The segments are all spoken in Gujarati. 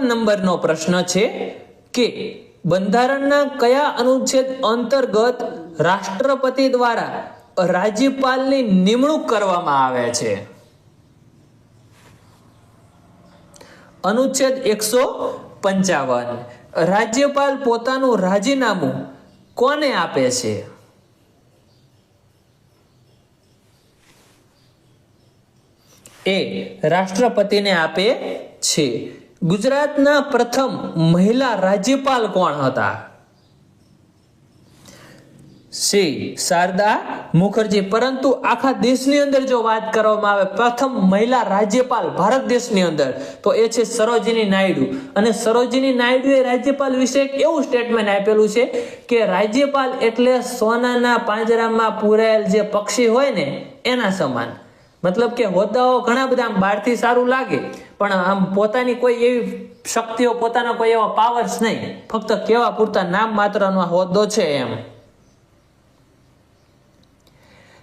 નંબરનો પ્રશ્ન છે કે બંધારણના કયા અનુચ્છેદ અંતર્ગત રાષ્ટ્રપતિ દ્વારા રાજ્યપાલની નિમણૂક કરવામાં આવે છે? અનુચ્છેદ એકસો પંચાવન. રાજ્યપાલ પોતાનું રાજીનામું કોને આપે છે? એ રાષ્ટ્રપતિને આપે છે. ગુજરાતના પ્રથમ મહિલા રાજ્યપાલ કોણ હતા? શ્રી શારદા મુખર્જી. પરંતુ આખા દેશની અંદર જો વાત કરવામાં આવે, પ્રથમ મહિલા રાજ્યપાલ ભારત દેશની અંદર, તો એ છે સરોજિની નાયડુ. અને સરોજિની નાયડુએ રાજ્યપાલ વિશે એક એવું સ્ટેટમેન્ટ આપેલું છે કે રાજ્યપાલ એટલે સોનાના પાંજરામાં પૂરાયેલ જે પક્ષી હોય ને, એના સમાન. મતલબ કે હોદ્દાઓ ઘણા બધા બહારથી સારું લાગે. પણ આમ પોતાની કોઈ એવી શક્તિઓ, પોતાના કોઈ એવા પાવર્સ નહીં. ફક્ત કેવા પૂરતા નામ માત્રનો હોદ્દો છે એમ.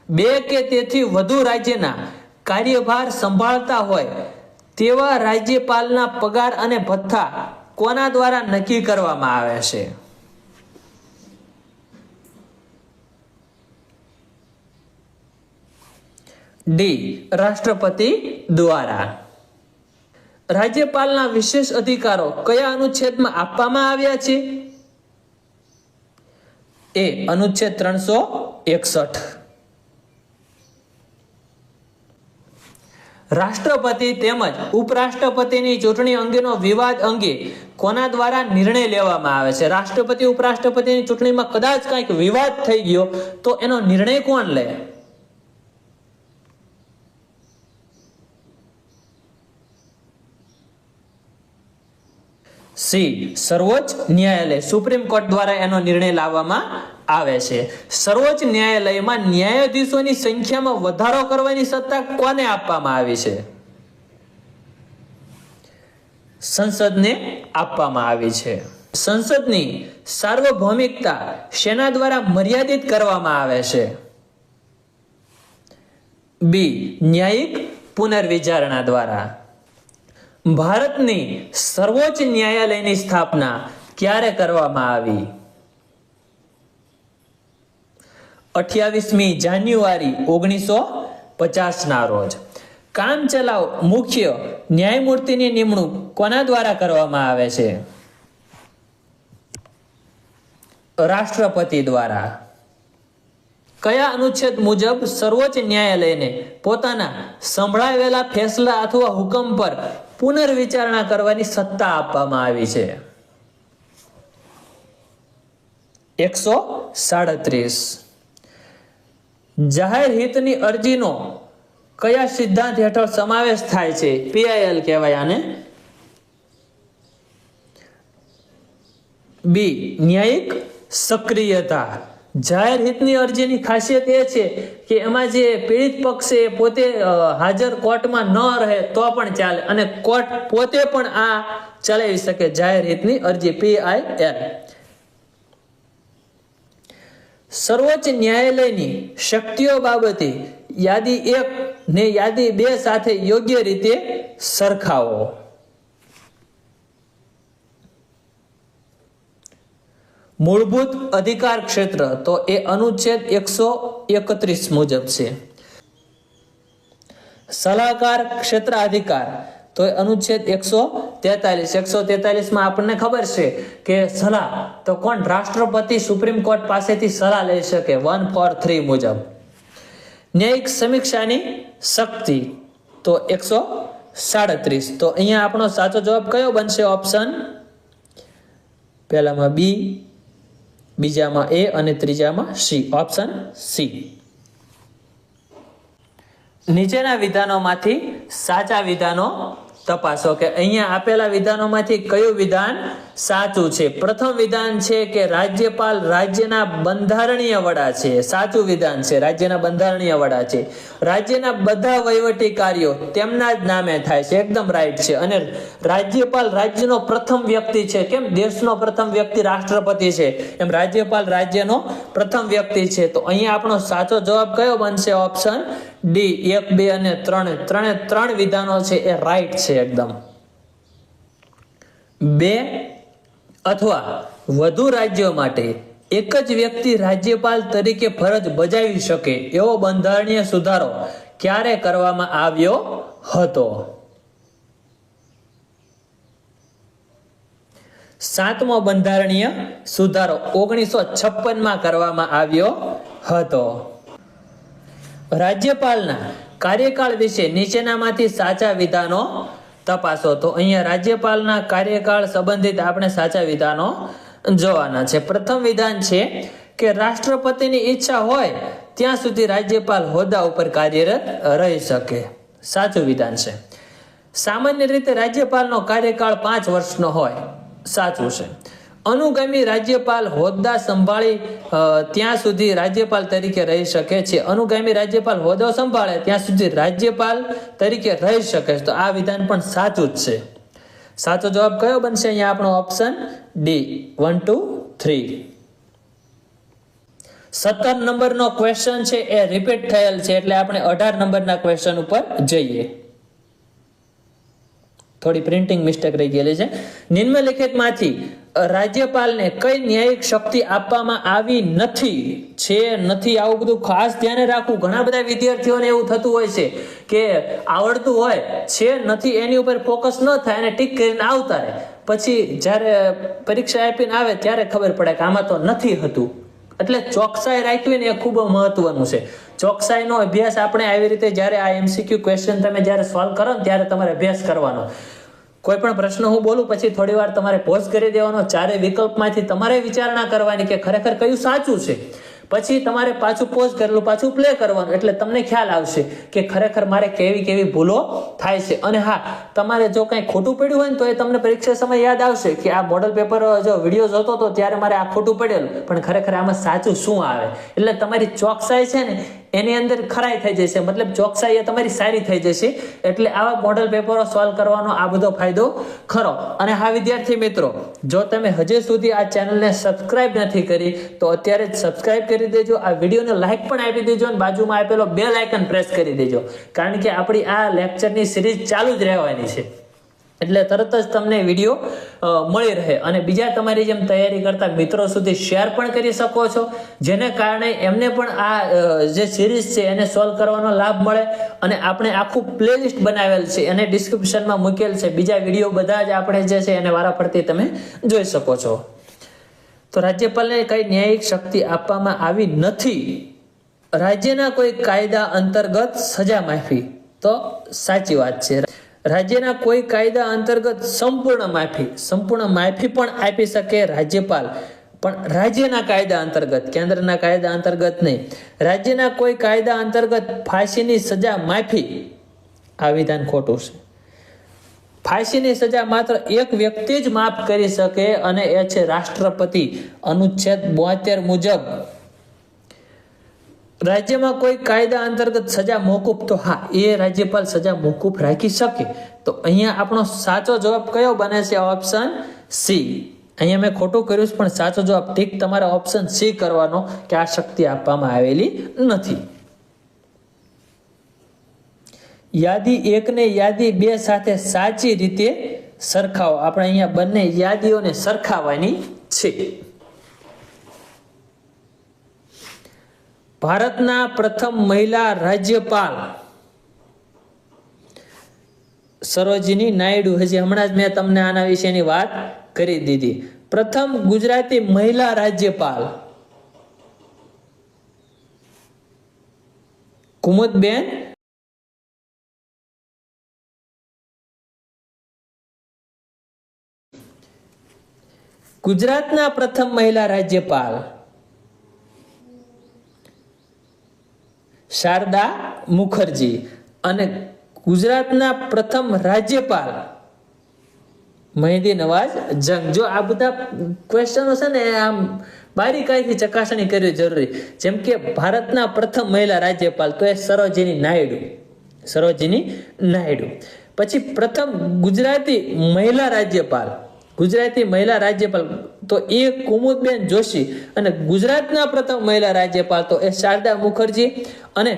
બે કે તેથી વધુ રાજ્યના કાર્યભાર સંભાળતા હોય તેવા રાજ્યપાલના પગાર અને ભથ્થા કોના દ્વારા નક્કી કરવામાં આવે છે? ડી. રાષ્ટ્રપતિ દ્વારા. રાજ્યપાલના વિશેષ અધિકારો કયા અનુચ્છેદમાં આપવામાં આવ્યા છે? એ અનુચ્છેદ ત્રણસો એકસઠ. રાષ્ટ્રપતિ તેમજ ઉપરાષ્ટ્રપતિની ચૂંટણી અંગેનો વિવાદ અંગે કોના દ્વારા નિર્ણય લેવામાં આવે છે? રાષ્ટ્રપતિ ઉપરાષ્ટ્રપતિની ચૂંટણીમાં કદાચ કંઈક વિવાદ થઈ ગયો તો એનો નિર્ણય કોણ લે? સી, સર્વોચ્ચ ન્યાયાલય, સુપ્રીમ કોર્ટ દ્વારા એનો નિર્ણય લાવવામાં આવે છે. સર્વોચ્ચ ન્યાયાલયમાં ન્યાયાધીશોની સંખ્યામાં વધારો કરવાની સત્તા કોને આપવામાં આવી છે? સંસદને આપવામાં આવી છે. સંસદની સાર્વભૌમિકતા સેના દ્વારા મર્યાદિત કરવામાં આવે છે? બી, ન્યાયિક પુનર્વિચારણા દ્વારા. ભારતની સર્વોચ્ચ ન્યાયાલયની સ્થાપના ક્યારે કરવામાં આવી? અઠ્યાવીસમી જાન્યુઆરી ઓગણીસો પચાસના રોજ. કામચલાઉ મુખ્ય ન્યાયમૂર્તિની નિમણૂક કોના દ્વારા કરવામાં આવે છે? રાષ્ટ્રપતિ દ્વારા. કયા અનુચ્છેદ મુજબ સર્વોચ્ચ ન્યાયાલયને પોતાના સંભળાવેલા ફેસલા અથવા હુકમ પર પુનર્વિચારણા કરવાની સત્તા આપવામાં આવી છે. એકસો સાડત્રીસ. જાહેર હિતની અરજીનો કયા સિદ્ધાંત હેઠળ સમાવેશ થાય છે? પીઆઈએલ કહેવાય આને. બી, ન્યાયિક સક્રિયતા. જાહેર હિતની અરજીની ખાસિયત એ છે કે એમાં જે પીડિત પક્ષ એ પોતે હાજર કોર્ટમાં ન રહે તો પણ ચાલે અને કોર્ટ પોતે પણ આ ચલાવી શકે જાહેર હિતની અરજી પીઆઈએલ સર્વોચ્ચ ન્યાયાલયની શક્તિઓ બાબતે યાદી એક ને યાદી બે સાથે યોગ્ય રીતે સરખાવો. મૂળભૂત અધિકાર ક્ષેત્ર, તો એ અનુચ્છેદ એકસો એકત્રીસ મુજબ છે. સલાહકાર ક્ષેત્ર અધિકાર તો એ અનુચ્છેદ એકસો તેતાલીસ. એકસો તેતાલીસમાં આપણને ખબર છે કે સલાહ, તો કોણ? રાષ્ટ્રપતિ સુપ્રીમ કોર્ટ પાસેથી સલાહ લઈ શકે, વન ફોર થ્રી મુજબ. ન્યાયિક સમીક્ષાની શક્તિ, તો એકસો સાડત્રીસ. તો અહીંયા આપણો સાચો જવાબ કયો બનશે? ઓપ્શન, પહેલામાં બી બીજામાં એ અને ત્રીજામાં સી ઓપ્શન સી નીચેના વિધાનોમાંથી સાચા વિધાનો તપાસો કે અહીંયા આપેલા વિધાનોમાંથી કયું વિધાન સાચું છે? પ્રથમ વિધાન છે કે રાજ્યપાલ રાજ્યના બંધારણીય વડા છે. સાચું વિધાન છે, રાજ્યના બંધારણીય વડા છે. રાજ્યના બધા વહીવટી કાર્યો તેમના જ નામે થાય છે, એકદમ રાઈટ છે. અને રાજ્યપાલ રાજ્યનો પ્રથમ વ્યક્તિ છે. કેમ? દેશનો પ્રથમ વ્યક્તિ રાષ્ટ્રપતિ છે. એમ રાજ્યપાલ રાજ્યનો પ્રથમ વ્યક્તિ છે. તો અહીંયા આપણો સાચો જવાબ કયો બનશે? ઓપ્શન ડી એક બે અને ત્રણ. ત્રણે ત્રણ વિધાનો છે, એ રાઈટ છે એકદમ. બે અથવા વધુ રાજ્યો માટે એક જ વ્યક્તિ રાજ્યપાલ તરીકે ફરજ બજાવી શકે એવો બંધારણીય સુધારો ક્યારે કરવામાં આવ્યો હતો? સાતમો બંધારણીય સુધારો ઓગણીસો છપ્પનમાં કરવામાં આવ્યો હતો. રાજ્યપાલના કાર્યકાળ વિશે નીચેનામાંથી સાચા વિધાનો તપાસો. તો અહીંયા રાજ્યપાલના કાર્યકાળ સંબંધિત આપણે સાચા વિધાનો જોવાના છે. પ્રથમ વિધાન છે કે રાષ્ટ્રપતિની ઈચ્છા હોય ત્યાં સુધી રાજ્યપાલ હોદ્દા ઉપર કાર્યરત રહી શકે. સાચું વિધાન છે. સામાન્ય રીતે રાજ્યપાલનો કાર્યકાળ પાંચ વર્ષનો હોય. સાચું છે. અનુગામી રાજ્યપાલ હોદ્દા સંભાળી ત્યાં સુધી રાજ્યપાલ તરીકે રહી શકે છે. અનુગામી રાજ્યપાલ હોદ્દો સંભાળે ત્યાં સુધી રાજ્યપાલ તરીકે રહી શકે છે. તો આ વિધાન પણ સાચું જ છે. સાચો જવાબ કયો બનશે અહીંયા આપણો option? D one two three સત્તર નંબરનો ક્વેશ્ચન છે, એ રિપીટ થયેલ છે, એટલે આપણે અઢાર નંબરના ક્વેશ્ચન ઉપર જઈએ. થોડી પ્રિન્ટિંગ મિસ્ટેક રહી ગયેલી છે. નિમ્નલિખિતમાંથી રાજ્યપાલને કઈ ન્યાયિક શક્તિ આપવામાં આવી નથી, છે નથી, આવું બધું ખાસ ધ્યાને રાખવું. ઘણા બધા વિદ્યાર્થીઓને એવું થતું હોય છે કે આવડતું હોય, છે નથી, એની ઉપર ફોકસ ન થાય અને ટીક કરીને આવતા રહે. પછી જ્યારે પરીક્ષા આપીને આવે ત્યારે ખબર પડે કે આમાં તો નથી હતું. એટલે ચોકસાઈ રાખવી ને એ ખૂબ મહત્વનું છે. ચોકસાઈનો અભ્યાસ આપણે આવી રીતે જ્યારે આ એમસીક્યુ ક્વેશ્ચન તમે જ્યારે સોલ્વ કરો ત્યારે તમારે અભ્યાસ કરવાનો. કોઈ પણ પ્રશ્ન હું બોલું, પછી થોડી વાર તમારે પોઝ કરી દેવાનો. ચારે વિકલ્પમાંથી તમારે વિચારણા કરવાની કે ખરેખર કયું સાચું છે. પછી તમારે પાછું પોઝ કરેલું, પાછું પ્લે કરવાનું. એટલે તમને ખ્યાલ આવશે કે ખરેખર મારે કેવી કેવી ભૂલો થાય છે. અને હા, તમારે જો કંઈ ખોટું પડ્યું હોય ને તો એ તમને પરીક્ષા સમય યાદ આવશે કે આ મોડલ પેપર જો વીડિયો જોતો હતો ત્યારે મારે આ ખોટું પડેલું. પણ ખરેખર આમાં સાચું શું આવે? એટલે તમારી ચોકસાઈ છે ને એની અંદર ખરાઈ થઈ જશે. મતલબ ચોકસાઈ એ તમારી સારી થઈ જશે. એટલે આવા મોડલ પેપરો સોલ્વ કરવાનો આ બધો ફાયદો ખરો. અને હા, વિદ્યાર્થી મિત્રો, જો તમે હજી સુધી આ ચેનલને સબસ્ક્રાઇબ નથી કરી, તો અત્યારે જ સબસ્ક્રાઇબ કરી દેજો. આ વિડીયોને લાઇક પણ આપી દેજો અને બાજુમાં આપેલો બે લાઇકન પ્રેસ કરી દેજો. કારણ કે આપણી આ લેક્ચરની સિરીઝ ચાલુ જ રહેવાની છે. એટલે તરત જ તમને વીડિયો મળી રહે. અને બીજા તમારી જેમ તૈયારી કરતા મિત્રો સુધી શેર પણ કરી શકો છો. જેને કારણે એમને પણ આ જે સિરીઝ છે એને સોલ્વ કરવાનો લાભ મળે અને આપણે આખું પ્લેલિસ્ટ બનાવેલ છે એને ડિસ્ક્રિપ્શનમાં મૂકેલ છે. બીજા વીડિયો બધા જ આપણે જે છે એને વારાફરતી તમે જોઈ શકો છો. તો રાજ્યપાલને કઈ ન્યાયિક શક્તિ આપવામાં આવી નથી. રાજ્યના કોઈ કાયદા અંતર્ગત સજા માફી. તો સાચી વાત છે. રાજ્યના કોઈ કાયદા અંતર્ગત સંપૂર્ણ માફી સંપૂર્ણ માફી પણ આપી શકે રાજ્યપાલ. પણ રાજ્યના કાયદા અંતર્ગત, કેન્દ્રના કાયદા અંતર્ગત નહીં. રાજ્યના કોઈ કાયદા અંતર્ગત ફાંસીની સજા માફી, આ વિધાન ખોટું છે. ફાંસીની સજા માત્ર એક વ્યક્તિ જ માફ કરી શકે અને એ છે રાષ્ટ્રપતિ. અનુચ્છેદ બોતેર મુજબ રાજ્યમાં કોઈ કાયદા અંતર્ગત સજા મોકૂફ, તો હા, એ રાજ્યપાલ સજા મોકૂફ રાખી શકે. તો અહીંયા આપણો સાચો જવાબ કયો બને છે? ઓપ્શન સી અહીંયા મેં ખોટું કર્યું છે, પણ સાચો જવાબ ઠીક તમારે ઓપ્શન સી કરવાનો કે આ શક્તિ આપવામાં આવેલી નથી. યાદી એક ને યાદી બે સાથે સાચી રીતે સરખાવો. આપણે અહીંયા બંને યાદીઓને સરખાવાની છે. ભારતના પ્રથમ મહિલા રાજ્યપાલ. સરોજની નાયડુ, હજી હમણાં જ મેં તમને આના વિશેની વાત કરી દીધી. પ્રથમ ગુજરાતી મહિલા રાજ્યપાલ. કુમુદબેન ગુજરાતના પ્રથમ મહિલા રાજ્યપાલ. શારદા મુખર્જી અને ગુજરાતના પ્રથમ રાજ્યપાલ મહેદી નવાજ જંગ. જો આ બધા ક્વેશ્ચનો છે ને, આમ બારીકાઈથી ચકાસણી કરવી જરૂરી. જેમ કે ભારતના પ્રથમ મહિલા રાજ્યપાલ તો એ સરોજીની નાયડુ. સરોજીની નાયડુ. પછી પ્રથમ ગુજરાતી મહિલા રાજ્યપાલ ગુજરાતી મહિલા રાજ્યપાલ તો એ કુમુદબેન જોશી અને ગુજરાતના પ્રથમ મહિલા રાજ્યપાલ તો એ શારદા મુખર્જી અને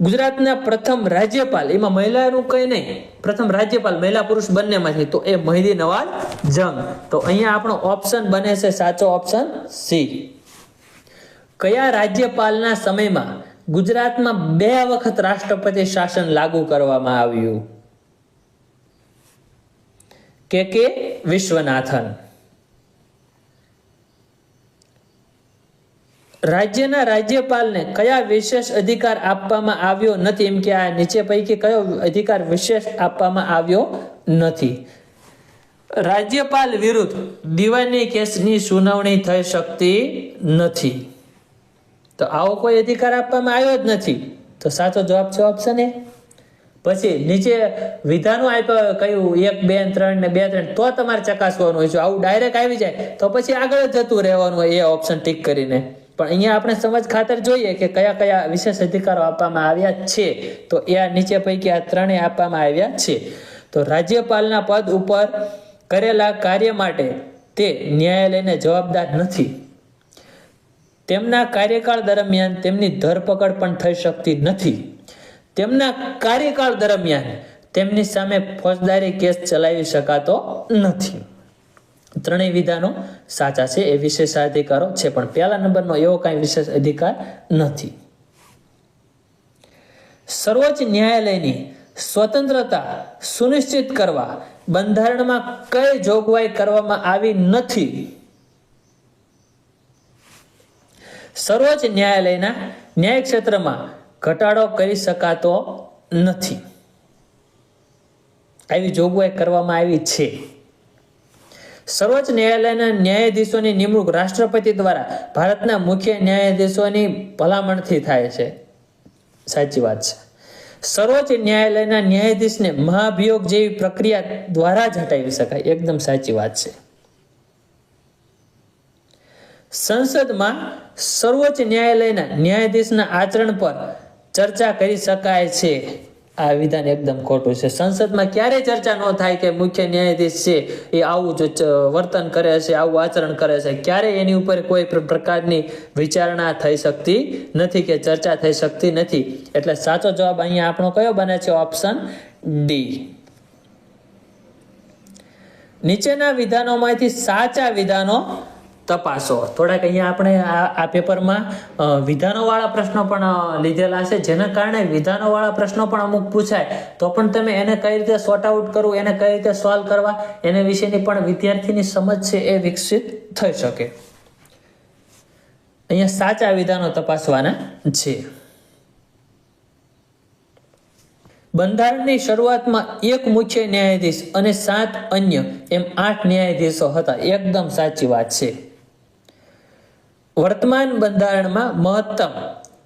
ગુજરાતના પ્રથમ રાજ્યપાલ, એમાં મહિલાનું કઈ નહીં, પ્રથમ રાજ્યપાલ મહિલા પુરુષ બંનેમાંથી તો એ મહિદી નવાઝ જંગ. તો અહીંયા આપણો ઓપ્શન બને છે સાચો ઓપ્શન સી કયા રાજ્યપાલના સમયમાં ગુજરાતમાં બે વખત રાષ્ટ્રપતિ શાસન લાગુ કરવામાં આવ્યું? કે કે વિશ્વનાથન. રાજ્યના રાજ્યપાલને કયા વિશેષ અધિકાર આપવામાં આવ્યો નથી? એમ કે આ નીચે પૈકી કયો અધિકાર વિશેષ આપવામાં આવ્યો નથી? રાજ્યપાલ વિરુદ્ધ દીવાની કેસની સુનાવણી થઈ શકતી નથી. તો આવો કોઈ અધિકાર આપવામાં આવ્યો જ નથી. તો સાચો જવાબ છે ઓપ્શન એ પછી નીચે વિધાનો આપ્યા કયું એક, બે, ત્રણ ને બે, ત્રણ, તો તમારે ચકાસવાનું હોય છે. આવું ડાયરેક્ટ આવી જાય, તો પછી આગળ જતું રહેવાનું હોય એ ઓપ્શન ટીક કરીને. પણ અહીંયા આપણે સમજ ખાતર જોઈએ કે કયા કયા વિશેષ અધિકારો આપવામાં આવ્યા છે. તો એ નીચે પૈકી આ ત્રણેય આપવામાં આવ્યા છે. તો રાજ્યપાલના પદ ઉપર કરેલા કાર્ય માટે તે ન્યાયાલયને જવાબદાર નથી. તેમના કાર્યકાળ દરમિયાન તેમની ધરપકડ પણ થઈ શકતી નથી. તેમના કાર્યકાળ દરમિયાન તેમની સામે ફોજદારી કેસ ચલાવી શકાતો નથી. ત્રણેય વિધાનો સાચા છે, એ વિશેષ અધિકારો છે, પણ પહેલા નંબરનો એવો કાંઈ વિશેષ અધિકાર નથી. સર્વોચ્ચ ન્યાયાલયની સ્વતંત્રતા સુનિશ્ચિત કરવા, બંધારણમાં કઈ જોગવાઈ કરવામાં આવી નથી. સર્વોચ્ચ ન્યાયાલયના ન્યાય ક્ષેત્રમાં ઘટાડો કરી શકાતો નથી. આવી જોગવાઈ કરવામાં આવી છે. સર્વોચ્ચ ન્યાયાલયના ન્યાયાધીશોની નિમણૂક રાષ્ટ્રપતિ દ્વારા ભારતના મુખ્ય ન્યાયાધીશોની ભલામણથી થાય છે. સાચી વાત છે. સર્વોચ્ચ ન્યાયાલયના ન્યાયાધીશને મહાભિયોગ જેવી પ્રક્રિયા દ્વારા જ હટાવી શકાય. એકદમ સાચી વાત છે. સંસદમાં સર્વોચ્ચ ન્યાયાલયના ન્યાયાધીશના આચરણ પર ચર્ચા કરી શકાય છે. આ વિધાન એકદમ ખોટું છે. સંસદમાં ક્યારે ચર્ચા ન થાય કે મુખ્ય ન્યાયાધીશ છે, એ આવું જ વર્તન કરે છે, આવું આચરણ કરે છે, ક્યારે એની ઉપર કોઈ પ્રકારની વિચારણા થઈ શકતી નથી કે ચર્ચા થઈ શકતી નથી. એટલે સાચો જવાબ અહીંયા આપણો કયો બને છે? Option D. નીચેના વિધાનોમાંથી સાચા વિધાનો તપાસો. થોડાક અહીંયા આપણે આ પેપરમાં વિધાનોવાળા પ્રશ્નો પણ લીધેલા છે. જેના કારણે વિધાનોવાળા પ્રશ્નો પણ અમુક પૂછાય. તો પણ તમે એને કઈ રીતે સોર્ટ આઉટ કરવું, એને કઈ રીતે સોલ્વ કરવા, એને વિશેની પણ વિદ્યાર્થીની સમજ છે એ વિકસિત થઈ શકે. અહીંયા સાચા વિધાનો તપાસવાના છે. બંધારણની શરૂઆતમાં એક મુખ્ય ન્યાયાધીશ અને સાત અન્ય, એમ આઠ ન્યાયાધીશો હતા. એકદમ સાચી વાત છે. વર્તમાન બંધારણમાં મહત્તમ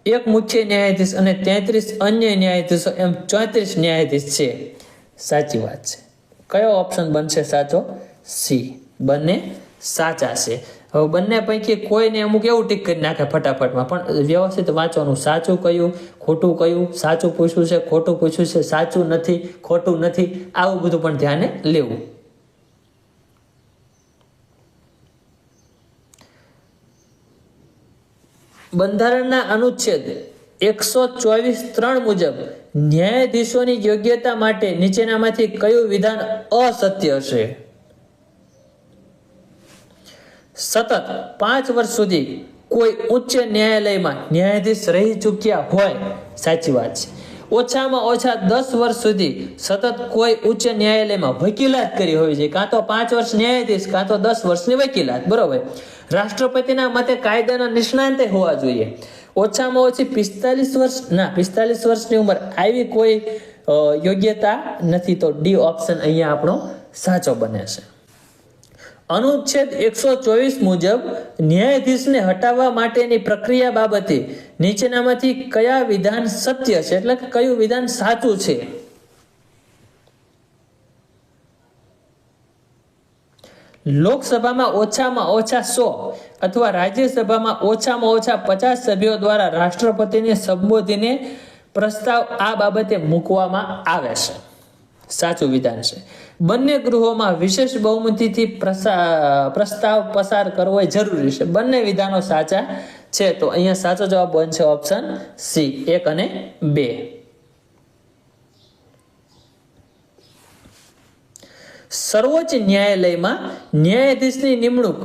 એક મુખ્ય ન્યાયાધીશ અને તેત્રીસ અન્ય ન્યાયાધીશો એમ ચોત્રીસ ન્યાયાધીશ છે. સાચી વાત છે. કયો ઓપ્શન બનશે સાચો? સી બંને સાચા છે. હવે બંને પૈકી કોઈને અમુક એવું ટીક કરી નાખે ફટાફટમાં, પણ વ્યવસ્થિત વાંચવાનું સાચું કયું, ખોટું કયું, સાચું પૂછ્યું છે, ખોટું પૂછ્યું છે, સાચું નથી, ખોટું નથી, આવું બધું પણ ધ્યાને લેવું. બંધારણના અનુચ્છેદ એકસો ચોવીસ ત્રણ મુજબ ન્યાયાધીશોની યોગ્યતા માટે નીચેનામાંથી કયું વિધાન અસત્ય છે? સતત પાંચ વર્ષ સુધી કોઈ ઉચ્ચ ન્યાયાલયમાં ન્યાયાધીશ રહી ચૂક્યા હોય, સાચી વાત છે. ઓછામાં ઓછા દસ વર્ષ સુધી સતત કોઈ ઉચ્ચ ન્યાયાલયમાં વકીલાત કરી હોવી જોઈએ. કાં તો પાંચ વર્ષ ન્યાયાધીશ, કાં તો દસ વર્ષની વકીલાત. બરોબર? રાષ્ટ્રપતિના મતે કાયદાના નિષ્ણાંતે હોવા જોઈએ. ઓછામાં ઓછી પિસ્તાલીસ વર્ષ, ના, પિસ્તાલીસ વર્ષની ઉંમર આવી કોઈ યોગ્યતા નથી તો ડી ઓપ્શન અહીંયા આપણો સાચો બને છે. અનુચ્છેદ એકસો ચોવીસ મુજબ ન્યાયાધીશને હટાવવા માટેની પ્રક્રિયા બાબતે નીચેનામાંથી કયા વિધાન સત્ય છે? એટલે કયું વિધાન સાચું છે? લોકસભામાં ઓછામાં ઓછા સો અથવા રાજ્યસભામાં ઓછામાં ઓછા પચાસ સભ્યો દ્વારા રાષ્ટ્રપતિને સંબોધીને પ્રસ્તાવ આ બાબતે મૂકવામાં આવે છે. સાચું વિધાન છે. બંને ગૃહોમાં વિશેષ બહુમતીથી પ્રસ્તાવ પસાર કરવો જરૂરી છે. બંને વિધાનો સાચા છે તો અહીંયા સાચો જવાબ બનશે ઓપ્શન સી એક અને બે. સર્વોચ્ચ ન્યાયાલયમાં ન્યાયાધીશની નિમણૂક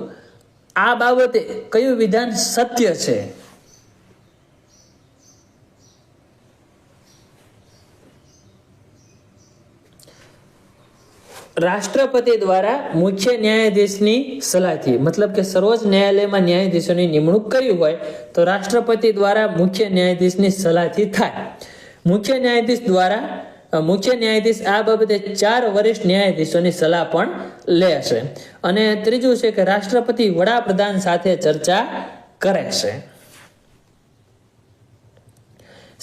આ બાબતે કયું વિધાન સત્ય છે? રાષ્ટ્રપતિ દ્વારા મુખ્ય ન્યાયાધીશની સલાહથી મતલબ કે સર્વોચ્ચ ન્યાયાલયમાં ન્યાયાધીશોની નિમણૂક કરવી હોય તો રાષ્ટ્રપતિ દ્વારા મુખ્ય ન્યાયાધીશની સલાહથી થાય. મુખ્ય ન્યાયાધીશ દ્વારા મુખ્ય ન્યાયાધીશ આ બાબતે ચાર વરિષ્ઠ ન્યાયાધીશોની સલાહ પણ લેશે અને ત્રીજું છે કે રાષ્ટ્રપતિ વડાપ્રધાન સાથે ચર્ચા કરે છે.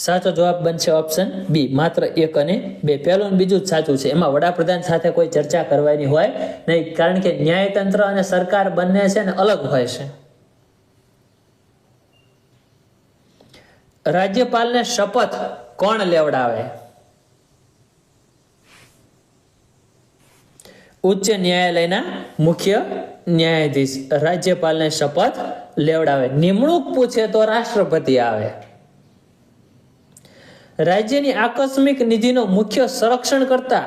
સાચો જવાબ બનશે ઓપ્શન બી માત્ર એક અને બે. પહેલું અને બીજું જ સાચું છે. એમાં વડાપ્રધાન સાથે કોઈ ચર્ચા કરવાની હોય નહીં, કારણ કે ન્યાયતંત્ર અને સરકાર બંને છે ને અલગ હોય છે. રાજ્યપાલને શપથ કોણ લેવડાવે? ઉચ્ચ ન્યાયાલયના મુખ્ય ન્યાયાધીશ. રાજ્યપાલને શપથ લેવડાવે. નિમણૂક પૂછે તો રાષ્ટ્રપતિ આવે. રાજ્યની આકસ્મિક નિધિનો મુખ્ય સંરક્ષણ કરતા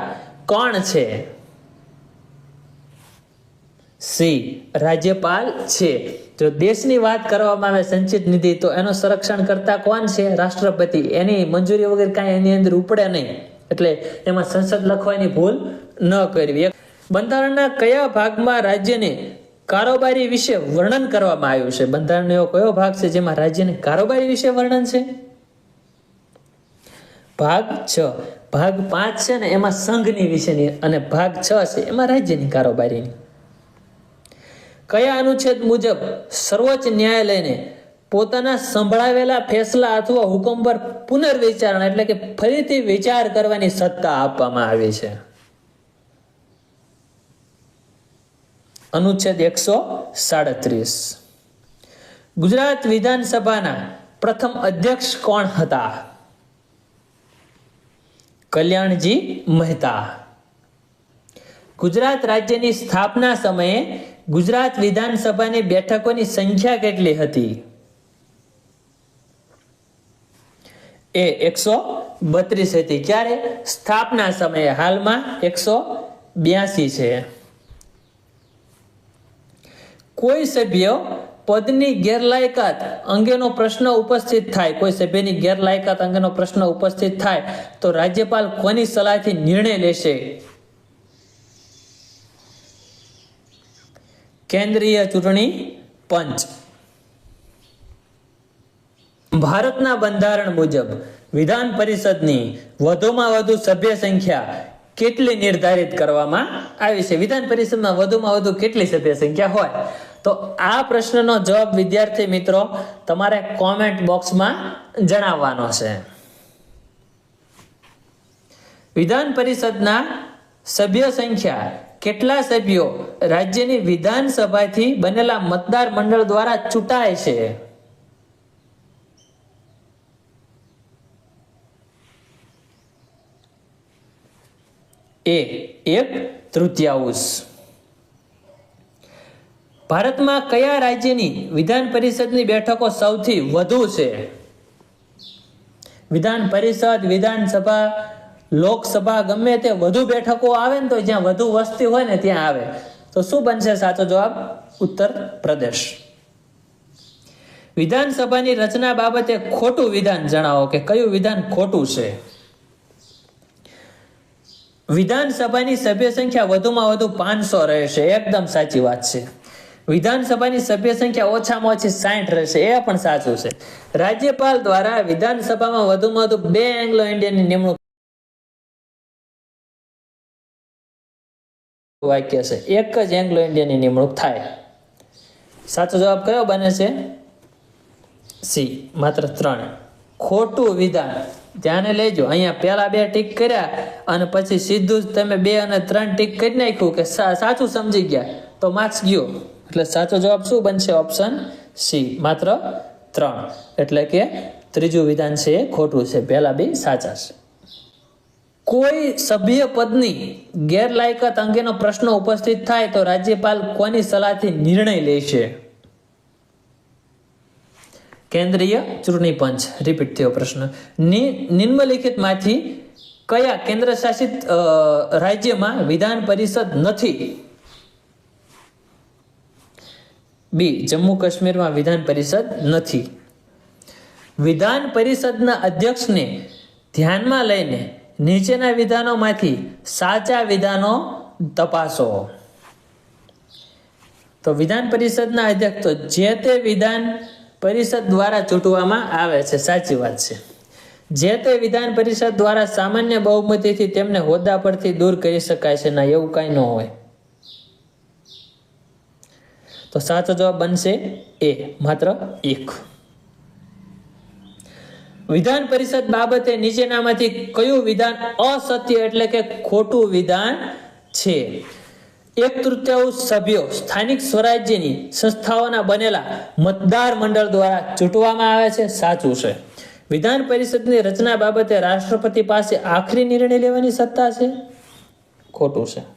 કોણ છે? સી. રાજ્યપાલ છે. જો દેશની વાત કરવામાં આવે સંચિત નિધિ, તો એનું સંરક્ષણ કરતા કોણ છે? રાષ્ટ્રપતિ. એની મંજૂરી વગર કાંઈ એની અંદર ઉપડે નહીં. એટલે એમાં સંસદ લખવાની ભૂલ ન કરવી. બંધારણના કયા ભાગમાં રાજ્યને કારોબારી વિશે વર્ણન કરવામાં આવ્યું છે? બંધારણનો એવો કયો ભાગ છે જેમાં રાજ્યને કારોબારી વિશે વર્ણન છે? ભાગ છ. ભાગ પાંચ છે ને, એમાં સંઘની વિશેની અને ભાગ છ છે, એમાં રાજ્યની કારોબારીની. કયા અનુચ્છેદ મુજબ સર્વોચ્ચ ન્યાયાલયને પોતાના સંભળાવેલા ફેસલા અથવા હુકમ પર પુનર્વિચારણા એટલે કે ફરીથી વિચાર કરવાની સત્તા આપવામાં આવી છે? અનુચ્છેદ એકસો સાડત્રીસ. ગુજરાત વિધાનસભાના પ્રથમ અધ્યક્ષ કોણ હતા? કલ્યાણજી મહેતા. ગુજરાત રાજ્યની સ્થાપના સમયે ગુજરાત વિધાનસભાની બેઠકોની સંખ્યા કેટલી હતી? એ એકસો બત્રીસ હતી. ક્યારે? સ્થાપના સમયે. હાલમાં એકસો બ્યાસી છે. કોઈ સભ્ય પદની ગેરલાયકાત અંગેનો પ્રશ્ન ઉપસ્થિત થાય. કોઈ સભ્યની ગેરલાયકાત અંગેનો પ્રશ્ન ઉપસ્થિત થાય તો રાજ્યપાલ કોની સલાહથી નિર્ણય લેશે? કેન્દ્રીય ચૂંટણી પંચ. ભારતના બંધારણ મુજબ વિધાન પરિષદની વધુમાં વધુ સભ્ય સંખ્યા કેટલી નિર્ધારિત કરવામાં આવી છે? વિધાન પરિષદમાં વધુમાં વધુ કેટલી સભ્ય સંખ્યા હોય? તો આ પ્રશ્નનો જવાબ વિદ્યાર્થી મિત્રો તમારે કોમેન્ટ બોક્સમાં જણાવવાનો છે. વિધાન પરિષદના સભ્ય સંખ્યા કેટલા સભ્યો રાજ્યની વિધાનસભાથી બનેલા મતદાર મંડળ દ્વારા ચૂંટાય છે? એ એક, તૃતીયાંશ. ભારતમાં કયા રાજ્યની વિધાન પરિષદની બેઠકો સૌથી વધુ છે? વિધાન પરિષદ, વિધાનસભા, લોકસભા, ગમે તે વધુ બેઠકો આવે ને તો જ્યાં વધુ વસ્તી હોય ને ત્યાં આવે. તો શું બનશે સાચો જવાબ? ઉત્તર પ્રદેશ. વિધાનસભાની રચના બાબતે ખોટું વિધાન જણાવો કે કયું વિધાન ખોટું છે? વિધાનસભાની સભ્ય સંખ્યા વધુમાં વધુ પાંચસો રહેશે. એકદમ સાચી વાત છે. વિધાનસભાની સભ્ય સંખ્યા ઓછામાં ઓછી સાઠ રહેશે. એ પણ સાચું છે. રાજ્યપાલ દ્વારા વિધાનસભામાં વધુમાં વધુ બે એંગ્લો ઇન્ડિયનની નિમણૂક વાક્ય છે. એક જ એંગ્લો ઇન્ડિયનની નિમણૂક થાય. સાચો જવાબ કયો બને છે? સી, માત્ર ત્રણ. ખોટું વિધાન. ધ્યાને લેજો. અહીંયા પહેલા બે ટીક કર્યા અને પછી સીધું જ તમે બે અને ત્રણ ટીક કરી નાખ્યું કે સાચું સમજી ગયા. તો માર્ક્સ ગયો. એટલે સાચો જવાબ શું બનશે? ઓપ્શન સી માત્ર ત્રણ. એટલે કે ત્રીજું વિધાન છે ખોટું છે. પહેલા બે સાચા છે. કોઈ સભ્ય પદની ગેરલાયકાત અંગેનો પ્રશ્ન ઉપસ્થિત થાય તો રાજ્યપાલ કોની સલાહથી નિર્ણય લેશે? કેન્દ્રીય ચૂંટણી પંચ. રિપીટ થયો પ્રશ્ન. નિમ્નલિખિતમાંથી કયા કેન્દ્ર શાસિત રાજ્યમાં વિધાન પરિષદ નથી? બી, જમ્મુ કાશ્મીરમાં વિધાન પરિષદ નથી. વિધાન પરિષદના અધ્યક્ષને ધ્યાનમાં લઈને નીચેના વિધાનોમાંથી સાચા વિધાનો તપાસો. તો વિધાન પરિષદના અધ્યક્ષ, તો જે તે વિધાન પરિષદ દ્વારા ચૂંટવામાં આવે છે, સાચી વાત છે. જે તે વિધાન પરિષદ દ્વારા સામાન્ય બહુમતીથી તેમને હોદ્દા પરથી દૂર કરી શકાય છે, ના એવું કાંઈ ન હોય. તો સાચો જવાબ બનશે એ, માત્ર એક. વિધાન પરિષદ બાબતે નીચેનામાંથી કયું વિધાન અસત્ય એટલે કે ખોટું વિધાન છે? એક તૃતીયાંશ સભ્યો સ્થાનિક સ્વરાજ્યની સંસ્થાઓના બનેલા મતદાર મંડળ દ્વારા ચૂંટવામાં આવે છે, સાચું છે. વિધાન પરિષદની રચના બાબતે રાષ્ટ્રપતિ પાસે આખરી નિર્ણય લેવાની સત્તા છે? ખોટું છે.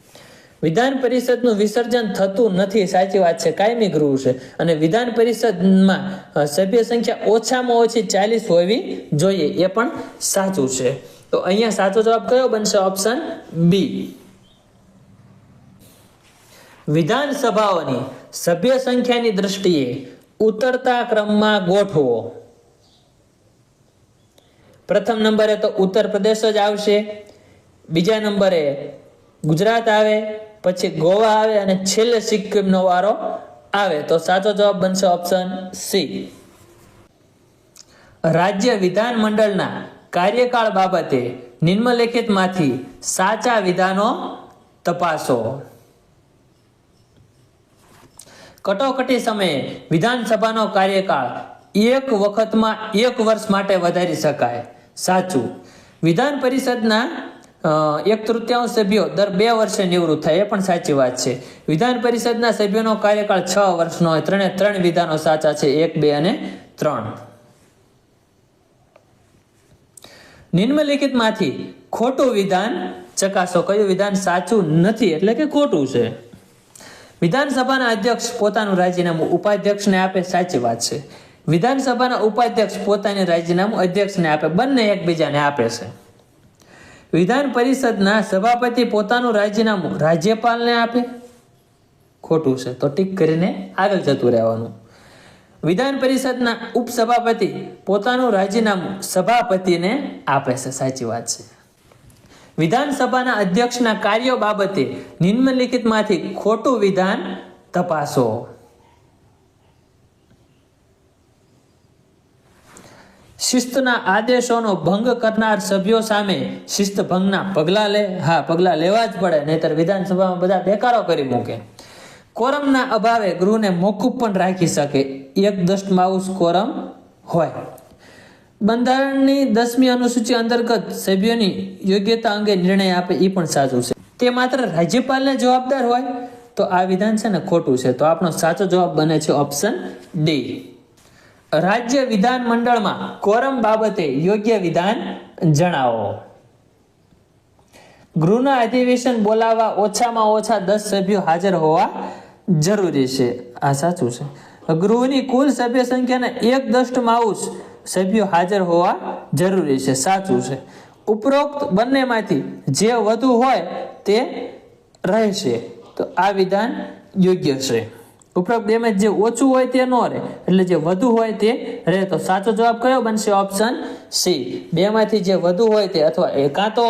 વિધાન પરિષદનું વિસર્જન થતું નથી સાચી વાત છે, કાયમી ગૃહ છે. અને વિધાન પરિષદમાં સભ્ય સંખ્યા ઓછામાં ઓછી ચાલીસ હોવી જોઈએ, એ પણ સાચું છે. તો અહીંયા સાચો જવાબ કયો બનશે? Option B. વિધાનસભાઓની સભ્ય સંખ્યાની દ્રષ્ટિએ ઉતરતા ક્રમમાં ગોઠવો. પ્રથમ નંબરે તો ઉત્તર પ્રદેશ જ આવશે. બીજા નંબરે ગુજરાત આવે, પછી ગોવા આવે અને છેલ્લે સિક્કિમનો વારો આવે. તો સાચો જવાબ બનશે ઓપ્શન સી રાજ્ય વિધાનમંડળના કાર્યકાળ બાબતે નિમ્નલિખિતમાંથી સાચા વિધાનો તપાસો. કટોકટી સમયે વિધાનસભાનો કાર્યકાળ એક વખતમાં એક વર્ષ માટે વધારી શકાય. સાચું. વિધાન પરિષદના એક તૃતીયાંશ સભ્યો દર બે વર્ષે નિવૃત્ત થાય, એ પણ સાચી વાત છે. વિધાન પરિષદના સભ્યોનો કાર્યકાળ છ વર્ષનો હોય, ત્રણે ત્રણ વિધાનો સાચા છે, એક, બે અને ત્રણ. નિમ્નલિખિતમાંથી ખોટું વિધાન ચકાસો. કયું વિધાન સાચું નથી, એટલે કે ખોટું છે. વિધાનસભાના અધ્યક્ષ પોતાનું રાજીનામું ઉપાધ્યક્ષને આપે, સાચી વાત છે. વિધાનસભાના ઉપાધ્યક્ષ પોતાની રાજીનામું અધ્યક્ષને આપે, બંને એકબીજાને આપે છે. વિધાન પરિષદના સભાપતિ પોતાનું રાજીનામું રાજ્યપાલને આપે. ખોટું છે, તો ટીક કરીને આગળ જતું રહેવાનું. વિધાન પરિષદના ઉપસભાપતિ પોતાનું રાજીનામું સભાપતિને આપે છે, સાચી વાત છે. વિધાનસભાના અધ્યક્ષના કાર્યો બાબતે નિમ્નલિખિતમાંથી ખોટું વિધાન તપાસો. શિસ્તના આદેશોનો ભંગ કરનાર સભ્યો સામે શિસ્ત ભંગના પગલાં લે, હા, પગલાં લેવા જ પડે, નહીતર વિધાનસભામાં બધા બેકારો કરી મૂકે. કોરમના અભાવે ગૃહને મોકૂફ પણ રાખી શકે. એક દસમાઉસ કોરમ હોય. બંધારણની દસમી અનુસૂચિ અંતર્ગત સભ્યોની યોગ્યતા અંગે નિર્ણય આપે એ પણ સાચું છે. તે માત્ર રાજ્યપાલને જવાબદાર હોય તો આ વિધાન છે ને ખોટું છે. તો આપણો સાચો જવાબ બને છે ઓપ્શન ડી રાજ્ય વિધાન મંડળમાં કોરમ બાબતે યોગ્ય વિધાન જણાવો. ગૃહના અધિવેશન બોલાવવા ઓછામાં ઓછા દસ સભ્યો હાજર હોવા જરૂરી છે. આ સાચું છે. ગૃહની કુલ સભ્ય સંખ્યાના એક દસમાઉસ સભ્યો હાજર હોવા જરૂરી છે. સાચું છે. ઉપરોક્ત બંનેમાંથી જે વધુ હોય તે રહેશે. તો આ વિધાન યોગ્ય છે. ઉપરોક્ત ડેમેજ જે ઓછું હોય તે ન રહે. એટલે જે વધુ હોય તે રહે. તો સાચો જવાબ કયો બનશે? ઓપ્શન સી બેમાંથી જે વધુ હોય તે, અથવા કાં તો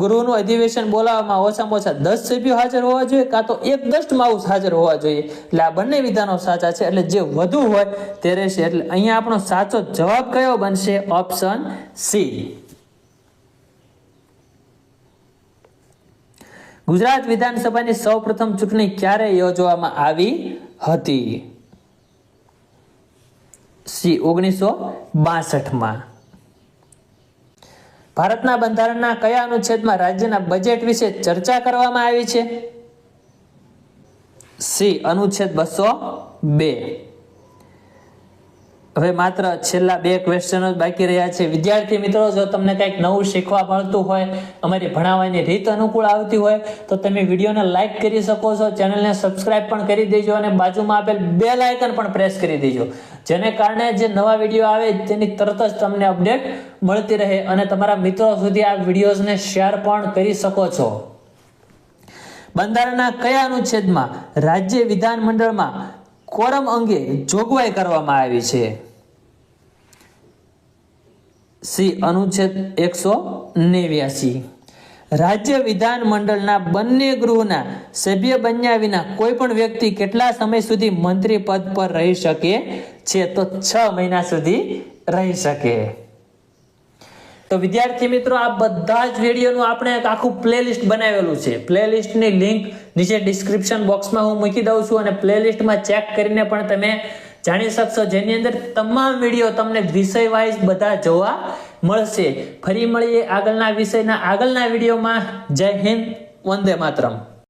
ગૃહનું અધિવેશન બોલાવવામાં ઓછામાં ઓછા દસ સભ્યો હાજર હોવા જોઈએ, કાં તો એક દસ માઉસ હાજર હોવા જોઈએ. એટલે આ બંને વિધાનો સાચા છે. એટલે જે વધુ હોય તે રહેશે. એટલે અહીંયા આપણો સાચો જવાબ કયો બનશે? ઓપ્શન સી ગુજરાત વિધાનસભાની સૌપ્રથમ ચૂંટણી ક્યારે યોજવામાં આવી હતી. સી ઓગણીસો બાસઠમાં. ભારતના બંધારણના કયા અનુચ્છેદમાં રાજ્યના બજેટ વિશે ચર્ચા કરવામાં આવી છે? સી અનુચ્છેદ બસો બે. હવે માત્ર છેલ્લા બે ક્વેશ્ચનો જ બાકી રહ્યા છે. વિદ્યાર્થી મિત્રો, જો તમને કંઈક નવું શીખવા મળતું હોય, અમારી ભણાવવાની રીત અનુકૂળ આવતી હોય, તો તમે વિડીયોને લાઇક કરી શકો છો. ચેનલને સબસ્ક્રાઇબ પણ કરી દેજો અને બાજુમાં આપેલ બે લાયકન પણ પ્રેસ કરી દેજો. જેને કારણે જે નવા વીડિયો આવે, તેની તરત જ તમને અપડેટ મળતી રહે અને તમારા મિત્રો સુધી આ વિડીયોઝને શેર પણ કરી શકો છો. બંધારણના કયા અનુચ્છેદમાં રાજ્ય વિધાનમંડળમાં કોરમ અંગે જોગવાઈ કરવામાં આવી છે? સી અનુચ્છેદ એકસો નેવ્યાસી. રાજ્ય વિધાનમંડળના બંને ગૃહના સભ્ય બન્યા વિના કોઈ પણ વ્યક્તિ કેટલા સમય સુધી મંત્રી પદ પર રહી શકે છે તો છ મહિના સુધી રહી શકે. તો વિદ્યાર્થી મિત્રો, આ બધા જ વિડીયોનું આપણે એક આખું પ્લેલિસ્ટ બનાવેલું છે. પ્લેલિસ્ટની લિંક નીચે ડિસ્ક્રિપ્શન બોક્સમાં હું મૂકી દઉં છું અને પ્લેલિસ્ટમાં ચેક કરીને પણ તમે જાણી શકશો, જેની અંદર તમામ વીડિયો તમને વિષય વાઇઝ બધા જોવા મળશે. ફરી મળીએ આગળના વિષયના આગળના વિડીયોમાં. જય હિન્દ, વંદે માતરમ.